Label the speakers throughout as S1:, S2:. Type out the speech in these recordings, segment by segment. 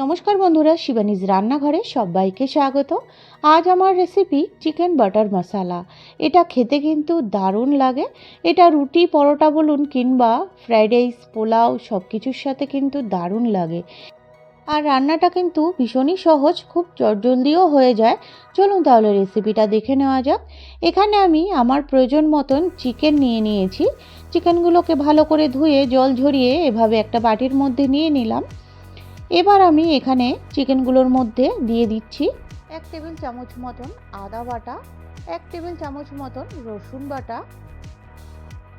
S1: নমস্কার বন্ধুরা, শিবানীজ রান্নাঘরে সবাইকে স্বাগত। আজ আমার রেসিপি চিকেন বাটার মশালা এটা খেতে কিন্তু দারুণ লাগে। এটা রুটি, পরোটা বলুন কিংবা ফ্রাইড রাইস পোলাও সব কিছুর সাথে কিন্তু দারুণ লাগে। আর রান্নাটা কিন্তু ভীষণই সহজ, খুব চটজলদিও হয়ে যায়। চলুন তাহলে রেসিপিটা দেখে নেওয়া যাক। এখানে আমি আমার প্রয়োজন মতন চিকেন নিয়ে নিয়েছি। চিকেনগুলোকে ভালো করে ধুয়ে, জল ঝরিয়ে এভাবে একটা বাটির মধ্যে নিয়ে নিলাম। এবার আমি এখানে চিকেনগুলোর মধ্যে দিয়ে দিচ্ছি এক টেবিল চামচ মতন আদা বাটা, এক টেবিল চামচ মতন রসুন বাটা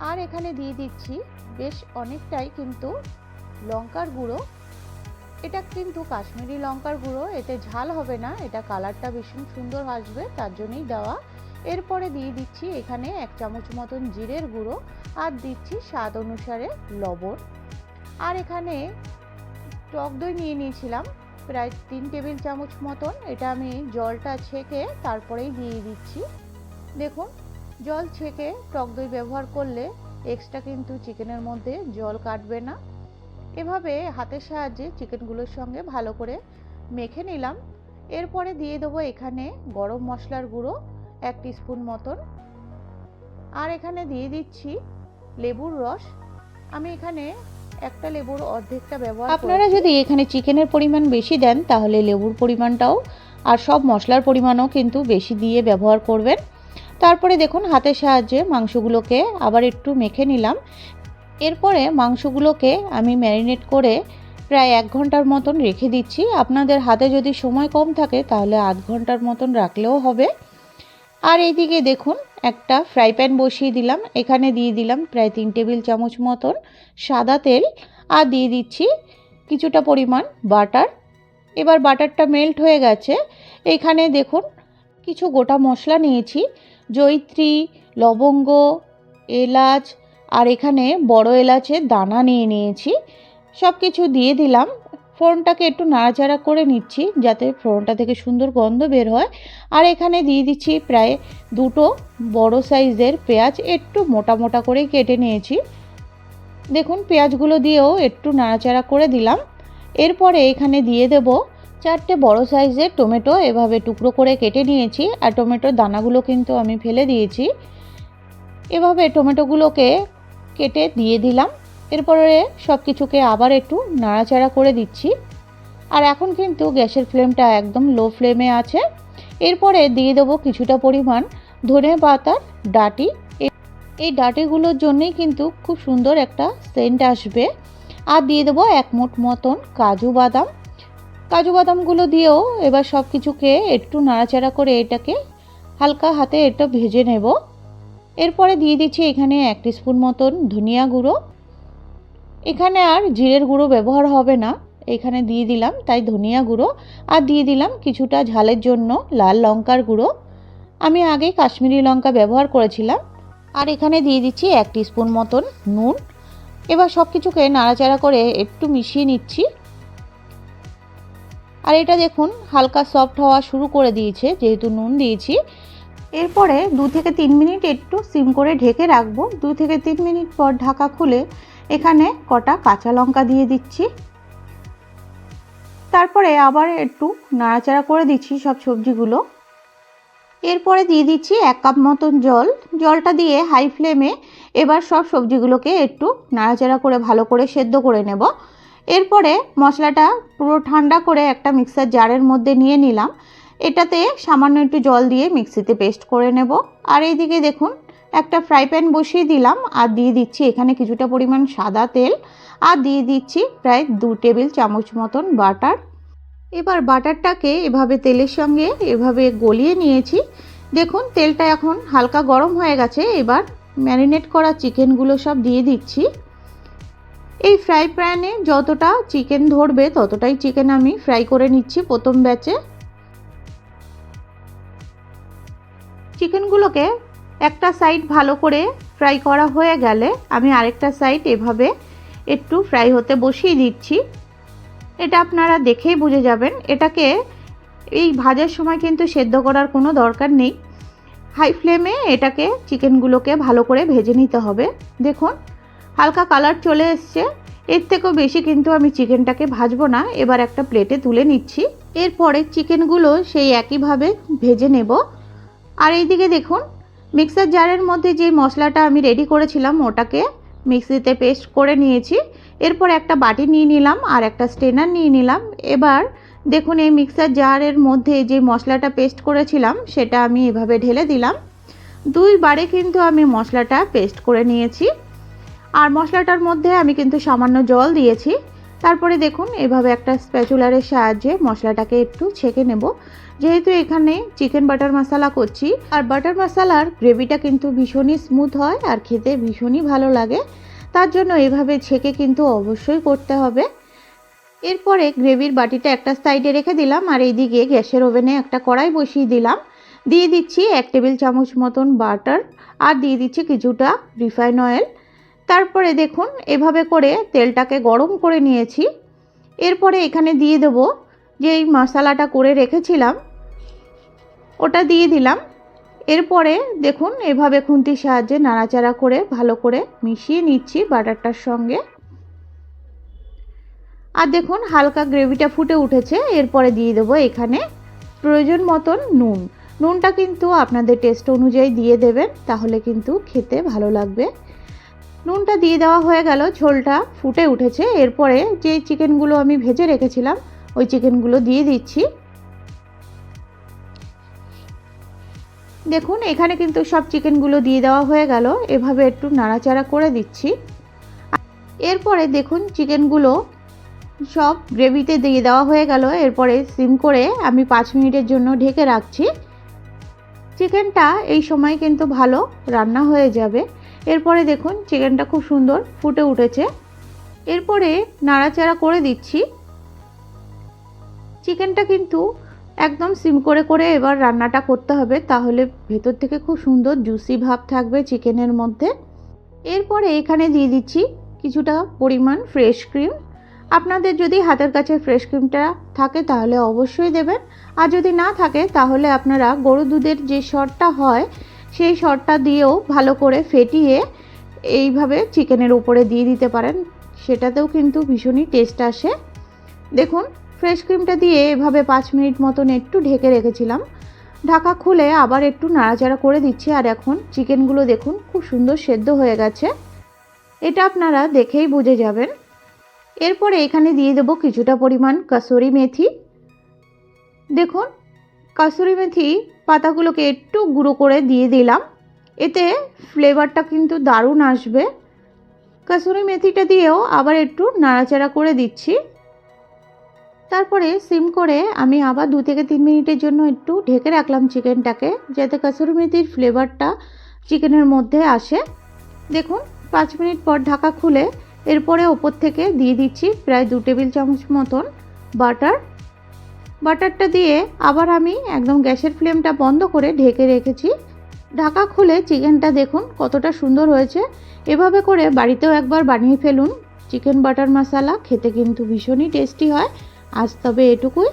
S1: আর এখানে দিয়ে দিচ্ছি বেশ অনেকটাই কিন্তু লঙ্কার গুঁড়ো। এটা কিন্তু কাশ্মীরি লঙ্কার গুঁড়ো, এতে ঝাল হবে না, এটা কালারটা ভীষণ সুন্দর আসবে, তার জন্যই দেওয়া। এরপরে দিয়ে দিচ্ছি এখানে এক চামচ মতন জিরের গুঁড়ো আর দিচ্ছি স্বাদ অনুসারে লবণ। আর এখানে টক দই নিয়ে নিয়েছিলাম, প্রায় তিন টেবিল চামচ মতন। এটা আমি জলটা ছেঁকে তারপরেই দিয়ে দিচ্ছি। দেখুন, জল ছেঁকে টক দই ব্যবহার করলে এক্সট্রা কিন্তু চিকেনের মধ্যে জল কাটবে না। এভাবে হাতের সাহায্যে চিকেনগুলোর সঙ্গে ভালো করে মেখে নিলাম। এরপরে দিয়ে দেবো এখানে গরম মশলার গুঁড়ো, এক স্পুন মতন। আর এখানে দিয়ে দিচ্ছি লেবুর রস। আমি এখানে একটা লেবুর অর্ধেকটা ব্যবহার আপনারা যদি এখানে চিকেনের পরিমাণ বেশি দেন, তাহলে লেবুর পরিমাণটাও আর সব মশলার পরিমাণও কিন্তু বেশি দিয়ে ব্যবহার করবেন। তারপরে দেখুন, হাতের সাহায্যে মাংসগুলোকে আবার একটু মেখে নিলাম। এরপরে মাংসগুলোকে আমি ম্যারিনেট করে প্রায় এক ঘণ্টার মতন রেখে দিচ্ছি। আপনাদের হাতে যদি সময় কম থাকে, তাহলে আধ ঘণ্টার মতন রাখলেও হবে। আর এইদিকে দেখুন একটা ফ্রাই প্যান বসিয়ে দিলাম। এখানে দিয়ে দিলাম প্রায় তিন টেবিল চামচ মতন সাদা তেল। আর দিয়ে দিচ্ছি কিছুটা পরিমাণ বাটার। এবার বাটারটা মেল্ট হয়ে গেছে। এখানে দেখুন কিছু গোটা মশলা নিয়েছি। জৈত্রী লবঙ্গ, এলাচ, আর এখানে বড় এলাচের দানা নিয়ে নিয়েছি। সব কিছু দিয়ে দিলাম। ফোড়নটাকে একটু নাড়াচাড়া করে নিচ্ছি যাতে ফোড়নটা থেকে সুন্দর গন্ধ বের হয়। আর এখানে দিয়ে দিচ্ছি প্রায় দুটো বড় সাইজের পেঁয়াজ একটু মোটা মোটা করে কেটে নিয়েছি। দেখুন, পেঁয়াজগুলো দিয়েও একটু নাড়াচাড়া করে দিলাম। এরপরে এখানে দিয়ে দেব চারটে বড় সাইজের টমেটো, এভাবে টুকরো করে কেটে নিয়েছি। আর টমেটোর দানাগুলো কিন্তু আমি ফেলে দিয়েছি। এভাবে টমেটোগুলোকে কেটে দিয়ে দিলাম। এরপরে সব কিছুকে আবার একটু নাড়াচাড়া করে দিচ্ছি। আর এখন কিন্তু গ্যাসের ফ্লেমটা একদম লো ফ্লেমে আছে। এরপরে দিয়ে দেবো কিছুটা পরিমাণ ধনে পাতার ডাটি। এই ডাটিগুলোর জন্যেই কিন্তু খুব সুন্দর একটা সেন্ট আসবে। আর দিয়ে দেবো এক মুঠ মতন কাজু বাদাম। কাজু বাদামগুলো দিয়েও এবার সব কিছুকে একটু নাড়াচাড়া করে এটাকে হালকা হাতে এটা ভেজে নেব। এরপরে দিয়ে দিচ্ছি এখানে এক স্পুন মতন ধনিয়া গুঁড়ো। এখানে আর জিরের গুঁড়ো ব্যবহার হবে না। এখানে দিয়ে দিলাম তাই ধনিয়া গুঁড়ো আর দিয়ে দিলাম কিছুটা ঝালের জন্য লাল লঙ্কার গুঁড়ো। আমি আগে কাশ্মীরি লঙ্কা ব্যবহার করেছিলাম। আর এখানে দিয়ে দিচ্ছি এক স্পুন মতন নুন। এবার সব কিছুকে নাড়াচাড়া করে একটু মিশিয়ে নিচ্ছি। আর এটা দেখুন, হালকা সফট হওয়া শুরু করে দিয়েছে, যেহেতু নুন দিয়েছি। এরপরে দু থেকে তিন মিনিট একটু সিম করে ঢেকে রাখব। দু থেকে তিন মিনিট পর ঢাকা খুলে এখানে কটা কাঁচা লঙ্কা দিয়ে দিচ্ছি। তারপরে আবার একটু নাড়াচাড়া করে দিচ্ছি সব সবজিগুলো। এরপরে দিয়ে দিচ্ছি এক কাপ মতন জল। জলটা দিয়ে হাই ফ্লেমে এবার সব সবজিগুলোকে একটু নাড়াচাড়া করে ভালো করে সেদ্ধ করে নেব। এরপরে মশলাটা পুরো ঠান্ডা করে একটা মিক্সার জারের মধ্যে নিয়ে নিলাম। এটাতে সামান্য একটু জল দিয়ে মিক্সিতে পেস্ট করে নেব। আর এইদিকে দেখুন একটা ফ্রাই প্যান বসিয়ে দিলাম আর দিয়ে দিচ্ছি এখানে কিছুটা পরিমাণ সাদা তেল আর দিয়ে দিচ্ছি প্রায় দু টেবিল চামচ মতন বাটার। এবার বাটারটাকে এভাবে তেলের সঙ্গে এভাবে গলিয়ে নিয়েছি। দেখুন, তেলটা এখন হালকা গরম হয়ে গেছে। এবার ম্যারিনেট করা চিকেনগুলো সব দিয়ে দিচ্ছি। এই ফ্রাই প্যানে যতটা চিকেন ধরবে, ততটাই চিকেন আমি ফ্রাই করে নিচ্ছি প্রথম ব্যাচে চিকেনগুলোকে একটা সাইড ভালো করে ফ্রাই করা হয়ে গেলে আমি আরেকটা সাইড এভাবে একটু ফ্রাই হতে বসিয়ে দিচ্ছি। এটা আপনারা দেখেই বুঝে যাবেন। এটাকে এই ভাজার সময় কিন্তু সেদ্ধ করার কোনো দরকার নেই। হাই ফ্লেমে এটাকে চিকেনগুলোকে ভালো করে ভেজে নিতে হবে। দেখুন, হালকা কালার চলে এসছে। এর থেকেও বেশি কিন্তু আমি চিকেনটাকে ভাজবো না। এবার একটা প্লেটে তুলে নিচ্ছি। এরপরে চিকেনগুলো সেই একইভাবে ভেজে নেব। আর এইদিকে দেখুন মিক্সার জারের মধ্যে যে মশলাটা আমি রেডি করেছিলাম, ওটাকে মিক্সিতে পেস্ট করে নিয়েছি। এরপর একটা বাটি নিয়ে নিলাম আর একটা স্টেনার নিয়ে নিলাম। এবার দেখুন, এই মিক্সার জারের মধ্যে যে মশলাটা পেস্ট করেছিলাম, সেটা আমি এভাবে ঢেলে দিলাম। দুইবারে কিন্তু আমি মশলাটা পেস্ট করে নিয়েছি। আর মশলাটার মধ্যে আমি কিন্তু সামান্য জল দিয়েছি। তারপরে দেখুন, এভাবে একটা স্প্যাচুলারের সাহায্যে মশলাটাকে একটু ছেঁকে নেব। যেহেতু এখানে চিকেন বাটার মশলা করছি, আর বাটার মশলার গ্রেভিটা কিন্তু ভীষণই স্মুথ হয় আর খেতে ভীষণই ভালো লাগে। তার জন্য এভাবে ছেঁকে কিন্তু অবশ্যই করতে হবে। এরপরে গ্রেভির বাটিটা একটা সাইডে রেখে দিলাম, আর এইদিকে গ্যাসের ওভেনে একটা কড়াই বসিয়ে দিলাম। দিয়ে দিচ্ছি এক টেবিল চামচ মতন বাটার, আর দিয়ে দিচ্ছি কিছুটা রিফাইন অয়েল। তারপরে দেখুন, এভাবে করে তেলটাকে গরম করে নিয়েছি। এরপরে এখানে দিয়ে দেব যে এই মশলাটা করে রেখেছিলাম, ওটা দিয়ে দিলাম। এরপরে দেখুন, এভাবে খুন্তির সাহায্যে নাড়াচাড়া করে ভালো করে মিশিয়ে নিচ্ছি বাটারটার সঙ্গে। আর দেখুন, হালকা গ্রেভিটা ফুটে উঠেছে। এরপরে দিয়ে দেবো এখানে প্রয়োজন মতন নুন। নুনটা কিন্তু আপনাদের টেস্ট অনুযায়ী দিয়ে দেবেন, তাহলে কিন্তু খেতে ভালো লাগবে। নুনটা দিয়ে দেওয়া হয়ে গেল, ঝোলটা ফুটে উঠেছে। এরপরে যে চিকেনগুলো আমি ভেজে রেখেছিলাম, ওই চিকেনগুলো দিয়ে দিচ্ছি। দেখুন, এখানে কিন্তু সব চিকেনগুলো দিয়ে দেওয়া হয়ে গেল। এভাবে একটু নাড়াচাড়া করে দিচ্ছি। এরপরে দেখুন, চিকেনগুলো সব গ্রেভিতে দিয়ে দেওয়া হয়ে গেল। এরপরে সিম করে আমি পাঁচ মিনিটের জন্য ঢেকে রাখছি। চিকেনটা এই সময় কিন্তু ভালো রান্না হয়ে যাবে। এরপরে দেখুন চিকেনটা খুব সুন্দর ফুটে উঠেছে। এরপরে নাড়াচাড়া করে দিচ্ছি। চিকেনটা কিন্তু একদম সিম করে করে এবার রান্নাটা করতে হবে, তাহলে ভেতর থেকে খুব সুন্দর জুসি ভাব থাকবে চিকেনের মধ্যে। এরপরে এখানে দিয়ে দিচ্ছি কিছুটা পরিমাণ ফ্রেশ ক্রিম আপনাদের যদি হাতের কাছে ফ্রেশ ক্রিমটা থাকে, তাহলে অবশ্যই দেবেন। আর যদি না থাকে, তাহলে আপনারা গরু দুধের যে শটটা হয় সেই শটটা দিয়েও ভালো করে ফেটিয়ে এইভাবে চিকেনের উপরে দিয়ে দিতে পারেন। সেটাতেও কিন্তু ভীষণই টেস্ট আসে। দেখুন ফ্রেশ ক্রিমটা দিয়ে এভাবে পাঁচ মিনিট মতন একটু ঢেকে রেখেছিলাম। ঢাকা খুলে আবার একটু নাড়াচাড়া করে দিচ্ছি আর এখন চিকেনগুলো দেখুন খুব সুন্দর সেদ্ধ হয়ে গেছে। এটা আপনারা দেখেই বুঝে যাবেন। এরপরে এখানে দিয়ে দেবো কিছুটা পরিমাণ কাসুরি মেথি। দেখুন কাসুরি মেথি পাতাগুলোকে একটু গুঁড়ো করে দিয়ে দিলাম। এতে ফ্লেভারটা কিন্তু দারুণ আসবে। কাসুরি মেথিটা দিয়েও আবার একটু নাড়াচাড়া করে দিচ্ছি। তারপরে সিম করে আমি আবার দু থেকে তিন মিনিটের জন্য একটু ঢেকে রাখলাম চিকেনটাকে, যাতে কাসুরি মেথির ফ্লেভারটা চিকেনের মধ্যে আসে। দেখুন, পাঁচ মিনিট পর ঢাকা খুলে এরপরে ওপর থেকে দিয়ে দিচ্ছি প্রায় দু টেবিল চামচ মতন বাটার। বাটারটা দিয়ে আবার আমি একদম গ্যাসের ফ্লেমটা বন্ধ করে ঢেকে রেখেছি। ঢাকা খুলে চিকেনটা দেখুন কতটা সুন্দর হয়েছে। এভাবে করে বাড়িতেও একবার বানিয়ে ফেলুন। চিকেন বাটার মশালা খেতে কিন্তু ভীষণই টেস্টি হয়। আজ তবে এটুকুই।